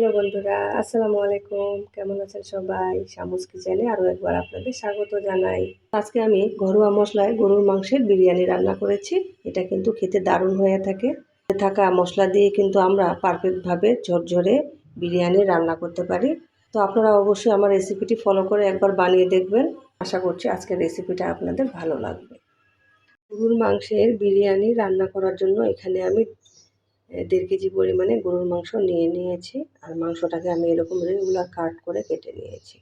Hello বন্ধুরা, আসসালামু আলাইকুম। কেমন আছেন সবাই? শামুস কিচেনে আরও একবার আপনাদের স্বাগত জানাই। আজকে আমি ঘরোয়া মশলায় গরুর মাংসের বিরিয়ানি রান্না করেছি। এটা কিন্তু খেতে দারুণ হয়ে থাকে। থাকা মশলা দিয়ে কিন্তু আমরা পারফেক্টভাবে ঝরঝরে বিরিয়ানি রান্না করতে পারি। তো আপনারা অবশ্যই আমার রেসিপিটি ফলো করে একবার বানিয়ে দেখবেন। আশা করছি আজকের রেসিপিটা আপনাদের ভালো লাগবে। গরুর মাংসের বিরিয়ানি রান্না করার জন্য এখানে আমি দেড় কেজি পরিমাণে গরুর মাংস নিয়ে নিয়েছি। আর মাংসটাকে আমি এরকম রেগুলার কাট করে কেটে নিয়েছি।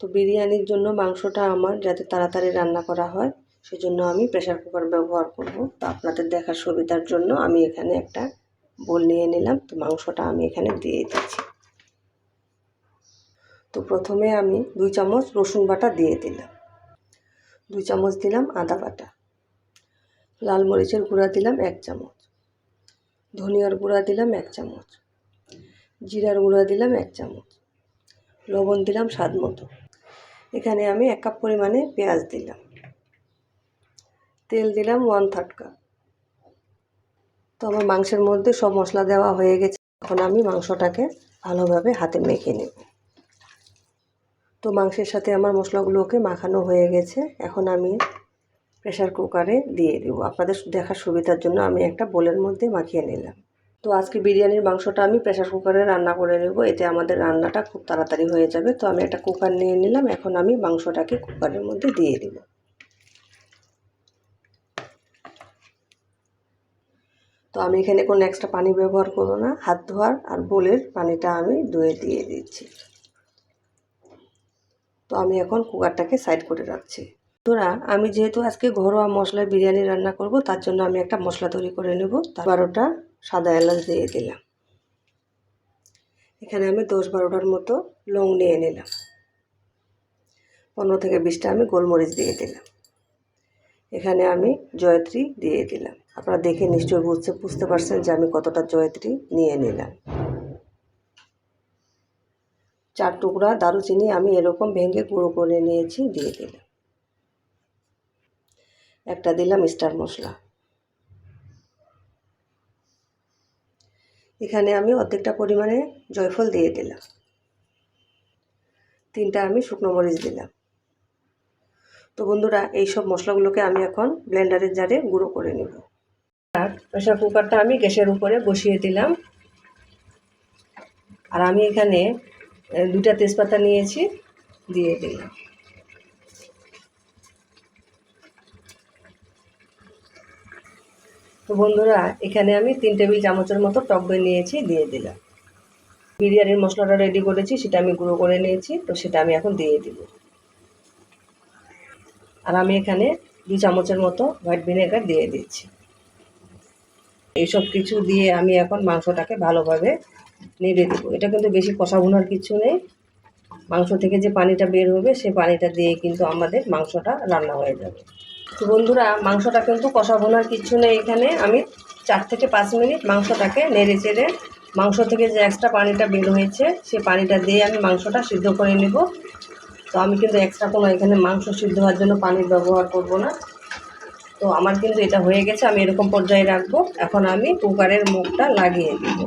তো বিরিয়ানির জন্য মাংসটা আমার যাতে তাড়াতাড়ি রান্না করা হয়, সেজন্য আমি প্রেশার কুকার ব্যবহার করব। তো আপনাদের দেখার সুবিধার জন্য আমি এখানে একটা বোল নিয়ে নিলাম। তো মাংসটা আমি এখানে দিয়ে দিচ্ছি। তো প্রথমে আমি দুই চামচ রসুন বাটা দিয়ে দিলাম। দুই চামচ দিলাম আদা বাটা। লাল মরিচের গুঁড়া দিলাম এক চামচ। ধনিয়ার গুঁড়া দিলাম এক চামচ। জিরার গুঁড়া দিলাম এক চামচ। লবণ দিলাম স্বাদ মতো। এখানে আমি এক কাপ পরিমাণে পেঁয়াজ দিলাম। তেল দিলাম ওয়ান থার্ড কাপ তো আমার মাংসের মধ্যে সব মশলা দেওয়া হয়ে গেছে। এখন আমি মাংসটাকে ভালোভাবে হাতে মেখে নেব। তো মাংসের সাথে আমার মশলাগুলোকে মাখানো হয়ে গেছে। এখন আমি প্রেশার কুকারে দিয়ে দেবো। আপনাদের দেখার সুবিধার জন্য আমি একটা বোলের মধ্যে মাখিয়ে নিলাম। তো আজকে বিরিয়ানির মাংসটা আমি প্রেশার কুকারে রান্না করে নেব। এতে আমাদের রান্নাটা খুব তাড়াতাড়ি হয়ে যাবে। তো আমি একটা কুকার নিয়ে নিলাম। এখন আমি মাংসটাকে কুকারের মধ্যে দিয়ে দেব। তো আমি এখানে কোনো এক্সট্রা পানি ব্যবহার করব না। হাত ধোয়ার আর বোলের পানিটা আমি ধুয়ে দিয়ে দিচ্ছি। তো আমি এখন কুকারটাকে সাইড করে রাখছি। তোরা, আমি যেহেতু আজকে ঘরোয়া মশলায় বিরিয়ানি রান্না করব, তার জন্য আমি একটা মশলা তৈরি করে নেব। তার বারোটা সাদা এলাচ দিয়ে দিলাম। এখানে আমি দশ বারোটার মতো লং নিয়ে নিলাম। পনেরো থেকে বিশটা আমি গোলমরিচ দিয়ে দিলাম। এখানে আমি জয়ত্রী দিয়ে দিলাম। আপনারা দেখে নিশ্চয়ই বুঝতে বুঝতে পারছেন যে আমি কতটা জয়ত্রী নিয়ে নিলাম। চার টুকরা দারুচিনি আমি এরকম ভেঙে গুঁড়ো করে নিয়েছি, দিয়ে দিলাম। একটা দিলাম স্টার মশলা। এখানে আমি অর্ধেকটা পরিমাণে জয়ফল দিয়ে দিলাম। তিনটা আমি শুকনো মরিচ দিলাম। তো বন্ধুরা, এই সব মশলাগুলোকে আমি এখন ব্লেন্ডারের জারে গুঁড়ো করে নেব। আর প্রেশার কুকারটা আমি গ্যাসের উপরে বসিয়ে দিলাম। আর আমি এখানে দুটা তেজপাতা নিয়েছি, দিয়ে দিলাম। তো বন্ধুরা, এখানে আমি তিন টেবিল চামচের মতো টক দই নিয়েছি, দিয়ে দিলাম। বিরিয়ানির মশলাটা রেডি করেছি, সেটা আমি গুঁড়ো করে নিয়েছি, তো সেটা আমি এখন দিয়ে দিব। আর আমি এখানে দু চামচের মতো হোয়াইট ভিনেগার দিয়ে দিচ্ছি। এইসব কিছু দিয়ে আমি এখন মাংসটাকে ভালোভাবে নেড়ে দেবো। এটা কিন্তু বেশি কষা ভুনার কিছু নেই। মাংস থেকে যে পানিটা বের হবে, সে পানিটা দিয়ে কিন্তু আমাদের মাংসটা রান্না হয়ে যাবে। তো বন্ধুরা, মাংসটা কিন্তু কষা ভোনার কিছু নেই এখানে। আমি চার থেকে পাঁচ মিনিট মাংসটাকে নেড়ে চেড়ে মাংস থেকে যে এক্সট্রা পানিটা বের হয়েছে, সে পানিটা দিয়ে আমি মাংসটা সিদ্ধ করে নেব। তো আমি কিন্তু এক্সট্রা কোনো এখানে মাংস সিদ্ধ হওয়ার জন্য পানির ব্যবহার করব না। তো আমার কিন্তু এটা হয়ে গেছে, আমি এরকম পর্যায়ে রাখব। এখন আমি কুকারের মুখটা লাগিয়ে দেবো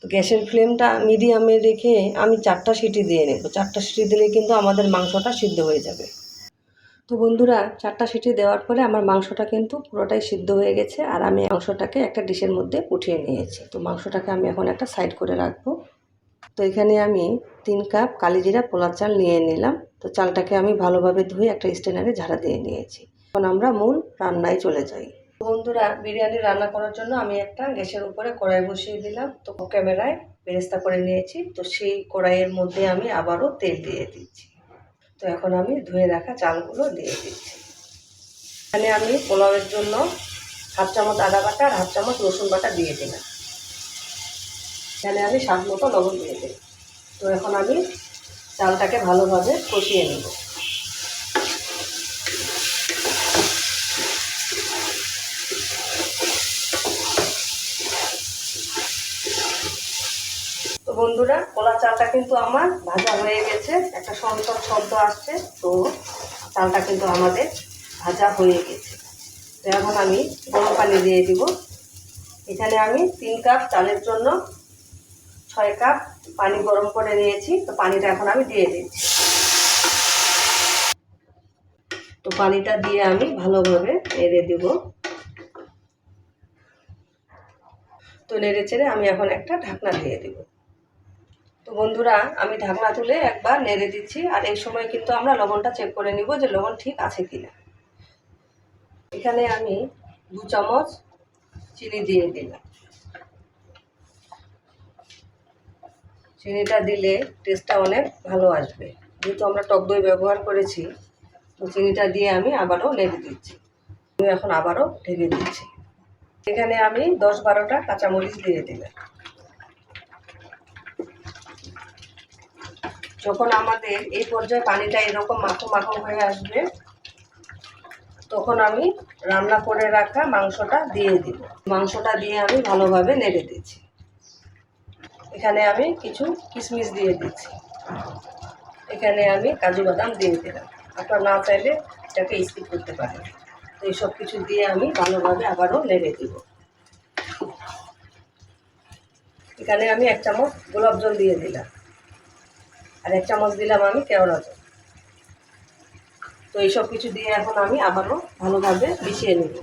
তো গ্যাসের ফ্লেমটা মিডিয়ামে রেখে আমি চারটা সিটি দিয়ে নেব। চারটা সিটি দিলে কিন্তু আমাদের মাংসটা সিদ্ধ হয়ে যাবে। তো বন্ধুরা, চারটা সিটি দেওয়ার পরে আমার মাংসটা কিন্তু পুরোটাই সিদ্ধ হয়ে গেছে আর আমি মাংসটাকে একটা ডিশের মধ্যে উঠিয়ে নিয়েছি। তো মাংসটাকে আমি এখন একটা সাইড করে রাখব। তো এখানে আমি তিন কাপ কালিজিরা পোলার চাল নিয়ে নিলাম। তো চালটাকে আমি ভালোভাবে ধুয়ে একটা স্টেনারে ঝাড়া দিয়ে নিয়েছি। এখন আমরা মূল রান্নায় চলে যাই। বন্ধুরা, বিরিয়ানি রান্না করার জন্য আমি একটা গ্যাসের উপরে কড়াই বসিয়ে দিলাম। তো ক্যামেরায় বেরেস্তা করে নিয়েছি। তো সেই কড়াইয়ের মধ্যে আমি আবারও তেল দিয়ে দিচ্ছি। তো এখন আমি ধুয়ে রাখা চালগুলো দিয়ে দিচ্ছি। এখানে আমি পোলাওয়ের জন্য হাফ চামচ আদা বাটা আর হাফ চামচ রসুন বাটা দিয়ে দিলাম। এখানে আমি স্বাদ মতো লবণ দিয়ে দিই তো এখন আমি চালটাকে ভালোভাবে কষিয়ে নেব। বন্ধুরা, কলা চালটা কিন্তু আমার ভাজা হয়ে গেছে, একটা সন্তর শব্দ আসছে, তো চালটা কিন্তু আমাদের ভাজা হয়ে গেছে। তো এখন আমি গরম পানি দিয়ে দিব। এখানে আমি তিন কাপ চালের জন্য ছয় কাপ পানি গরম করে নিয়েছি, তো পানিটা এখন আমি দিয়ে দিচ্ছি। তো পানিটা দিয়ে আমি ভালোভাবে নেড়ে দিব। তো নেড়ে চেড়ে আমি এখন একটা ঢাকনা দিয়ে দিব। তো বন্ধুরা, আমি ঢাকনা তুলে একবার নেড়ে দিচ্ছি, আর এই সময় কিন্তু আমরা লবণটা চেক করে নিব যে লবণ ঠিক আছে কি না এখানে আমি দু চামচ চিনি দিয়ে দিলাম। চিনিটা দিলে টেস্টটা অনেক ভালো আসবে। যেহেতু আমরা টক দই ব্যবহার করেছি, তো চিনিটা দিয়ে আমি আবারও নেড়ে দিচ্ছি। আমি এখন আবারও ঢেকে দিচ্ছি। এখানে আমি দশ বারোটা কাঁচামরিচ দিয়ে দিলাম। যখন আমাদের এই পর্যায়ে পানিটা এরকম মাখো মাখো হয়ে আসবে, তখন আমি রান্না করে রাখা মাংসটা দিয়ে দিব। মাংসটা দিয়ে আমি ভালোভাবে নেড়ে দিচ্ছি। এখানে আমি কিছু কিশমিশ দিয়ে দিচ্ছি। এখানে আমি কাজু বাদাম দিয়ে দিলাম। আপনার না চাইলে এটাকে স্কিপ করতে পারেন। তো এই সব কিছু দিয়ে আমি ভালোভাবে আবারও নেড়ে দিব। এখানে আমি এক চামচ গোলাপ জল দিয়ে দিলাম। আর এক চামচ দিলাম আমি কেওড়া জল। তো এইসব কিছু দিয়ে এখন আমি আবারও ভালোভাবে মিশিয়ে নেব।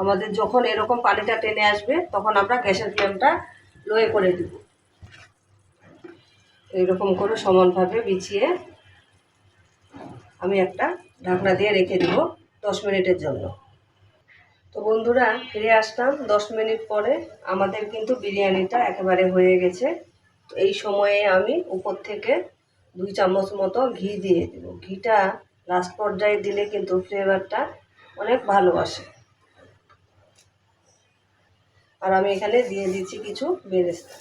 আমাদের যখন এরকম পানিটা টেনে আসবে, তখন আমরা গ্যাসের ফ্লেমটা লোয়ে করে দিব। এইরকম করে সমানভাবে বিছিয়ে আমি একটা ঢাকনা দিয়ে রেখে দিব দশ মিনিটের জন্য। তো বন্ধুরা, ফিরে আসলাম দশ মিনিট পরে। আমাদের কিন্তু বিরিয়ানিটা একেবারে হয়ে গেছে। এই সময়ে আমি উপর থেকে দুই চামচ মতো ঘি দিয়ে দেব। ঘিটা লাস্ট পর্যায়ে দিলে কিন্তু ফ্লেভারটা অনেক ভালো আসে। আর আমি এখানে দিয়ে দিচ্ছি কিছু বেরেস্তা।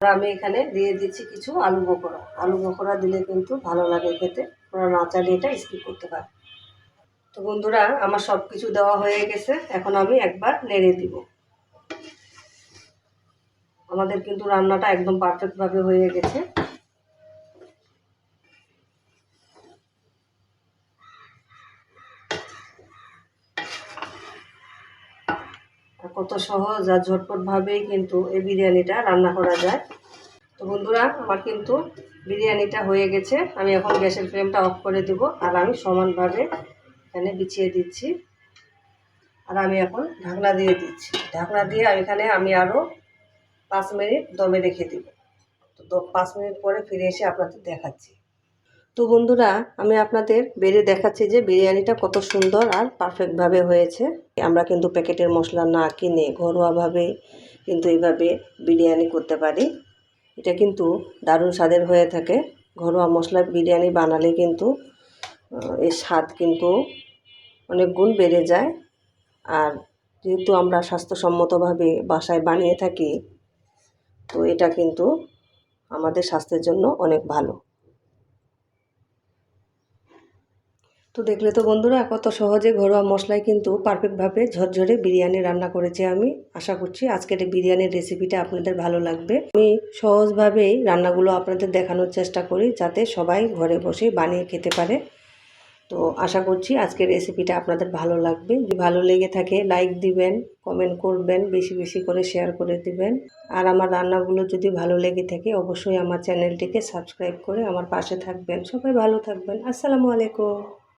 আর আমি এখানে দিয়ে দিচ্ছি কিছু আলু বকরা আলু বকরা দিলে কিন্তু ভালো লাগে খেতে। ওরা না চাইলে এটা স্কিপ করতে পারে। তো বন্ধুরা, আমার সব কিছু দেওয়া হয়ে গেছে। এখন আমি একবার নেড়ে দিব। আমাদের কিন্তু রান্নাটা একদম পারফেক্টভাবে হয়ে গেছে। কত সহজ আর ঝটপটভাবেই কিন্তু এই বিরিয়ানিটা রান্না করা যায়। তো বন্ধুরা, আমার কিন্তু বিরিয়ানিটা হয়ে গেছে। আমি এখন গ্যাসের ফ্লেমটা অফ করে দেব। আর আমি সমানভাবে এখানে বিছিয়ে দিচ্ছি। আর আমি এখন ঢাকনা দিয়ে দিচ্ছি। ঢাকনা দিয়ে আমি এখানে আমি আরও পাঁচ মিনিট দমে রেখে দিব। তো পাঁচ মিনিট পরে ফিরে এসে আপনাদের দেখাচ্ছি। তো বন্ধুরা, আমি আপনাদের বেড়ে দেখাচ্ছি যে বিরিয়ানিটা কত সুন্দর আর পারফেক্টভাবে হয়েছে। আমরা কিন্তু প্যাকেটের মশলা না কিনে ঘরোয়াভাবে কিন্তু এইভাবে বিরিয়ানি করতে পারি। এটা কিন্তু দারুণ স্বাদের হয়ে থাকে। ঘরোয়া মশলা বিরিয়ানি বানালে কিন্তু এর স্বাদ কিন্তু অনেক গুণ বেড়ে যায়। আর যেহেতু আমরা স্বাস্থ্যসম্মতভাবে বাসায় বানিয়ে থাকি, তো এটা কিন্তু আমাদের স্বাস্থ্যের জন্য অনেক ভালো। তো দেখলে তো বন্ধুরা, কত সহজে ঘরোয়া মশলায় কিন্তু পারফেক্টভাবে ঝরঝরে বিরিয়ানি রান্না করেছি আমি। আশা করছি আজকের এই বিরিয়ানির রেসিপিটা আপনাদের ভালো লাগবে। আমি সহজভাবেই রান্নাগুলো আপনাদের দেখানোর চেষ্টা করি, যাতে সবাই ঘরে বসে বানিয়ে খেতে পারে। তো আশা করছি আজকের রেসিপিটা আপনাদের ভালো লাগবে। যদি ভালো লেগে থাকে লাইক দিবেন কমেন্ট করবেন, বেশি বেশি করে শেয়ার করে দিবেন। আর আমার রান্নাগুলো যদি ভালো লেগে থাকে, অবশ্যই আমার চ্যানেলটিকে সাবস্ক্রাইব করে আমার পাশে থাকবেন। সবাই ভালো থাকবেন। আসসালামু আলাইকুম।